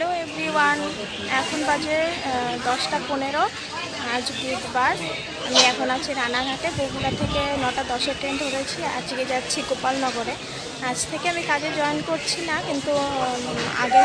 Hello everyone, এখন বাজে দশটা পনেরো, আজ বুধবার। আমি এখন আছি রানাঘাটে, বগুড়া থেকে নটা দশের ট্রেন ধরেছি, আজকে যাচ্ছি গোপালনগরে। আজ থেকে আমি কাজে জয়েন করছি না, কিন্তু আগে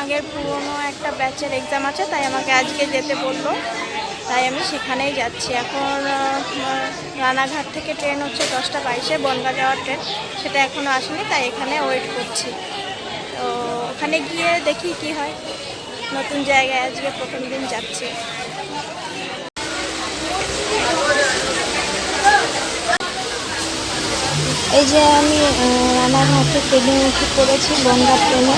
আগের পুরনো একটা ব্যাচের এক্সাম আছে, তাই আমাকে আজকে যেতে বলল। তাই আমি সেখানেই যাচ্ছি। এখন রানাঘাট থেকে ট্রেন হচ্ছে দশটা বাইশে, বনগা যাওয়ার ট্রেন। সেটা এখনও আসেনি, তাই এখানে ওয়েট করছি। তো ওখানে গিয়ে দেখি কি হয়। নতুন জায়গায় আজকে প্রথম দিন যাচ্ছি। এই যে আমি রানাঘাটে ট্রেনে উঠে পড়েছি বনগা ট্রেনে।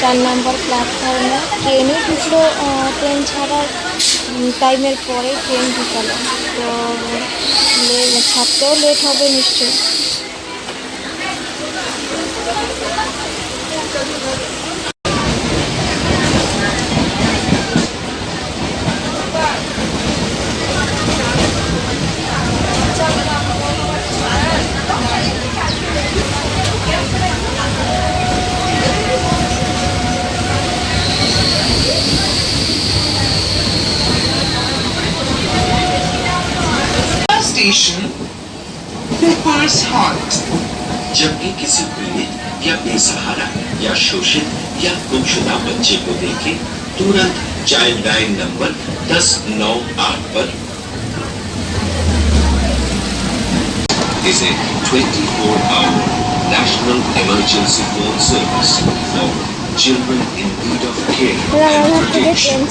চার নম্বর প্ল্যাটফর্মে ট্রেনে ঢুকলো ট্রেন ছাড়ার টাইমের পরে ট্রেন ঢুকালো। তো ছাড়তেও লেট হবে নিশ্চয়ই। पेशेंट पेपर्स जब भी किसी पीड़ित या बेसहारा या शोषित या गुमशुदा बच्चे को देखे तुरंत चाइल्ड लाइन नंबर दस नौ आठ पर। इसे 24 hour national emergency phone service for children in need of care and protection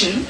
train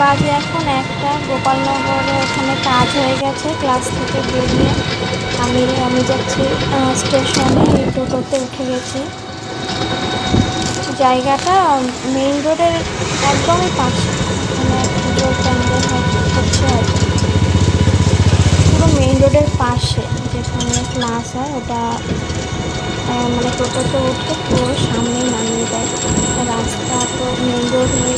বাজে এখন একটা। গোপালনগরে ওখানে কাজ হয়ে গেছে, ক্লাস থেকে বেরিয়ে আমি আমি যাচ্ছি স্টেশনে, এই টোটোতে উঠে গেছি। জায়গাটা মেইন রোডের একদমই পাশে মানে পুজোর প্যান্ডেল হচ্ছে আর। পুরো মেইন রোডের পাশে, যেখানে ক্লাস হয়, ওটা মানে টোটোতে উঠে পুরো সামনেই নামিয়ে দেয়। রাস্তা তো মেইন রোড হয়ে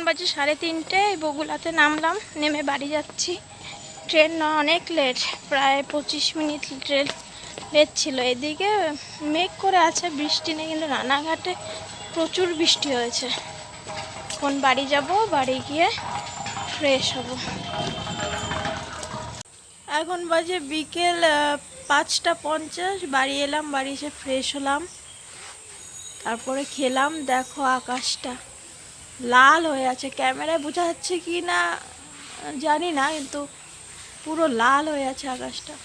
বাজে সাড়ে তিনটে বগুলাতে নামলাম, নেমে বাড়ি যাচ্ছি। ট্রেন না, অনেক লেট প্রায় পঁচিশ মিনিট ট্রেন লেট ছিল। এদিকে মেঘ করে আছে, বৃষ্টি নেই, কিন্তু রানাঘাটে প্রচুর বৃষ্টি হয়েছে। এখন বাড়ি যাব, বাড়ি গিয়ে ফ্রেশ হব। এখন বাজে বিকেল পাঁচটা পঞ্চাশ, বাড়ি এলাম, বাড়ি এসে ফ্রেশ হলাম। তারপরে খেলাম, দেখো আকাশটা। লাল হয়ে আছে। ক্যামেরায় বোঝা যাচ্ছে কি না জানি না, কিন্তু পুরো লাল হয়ে আছে আকাশটা।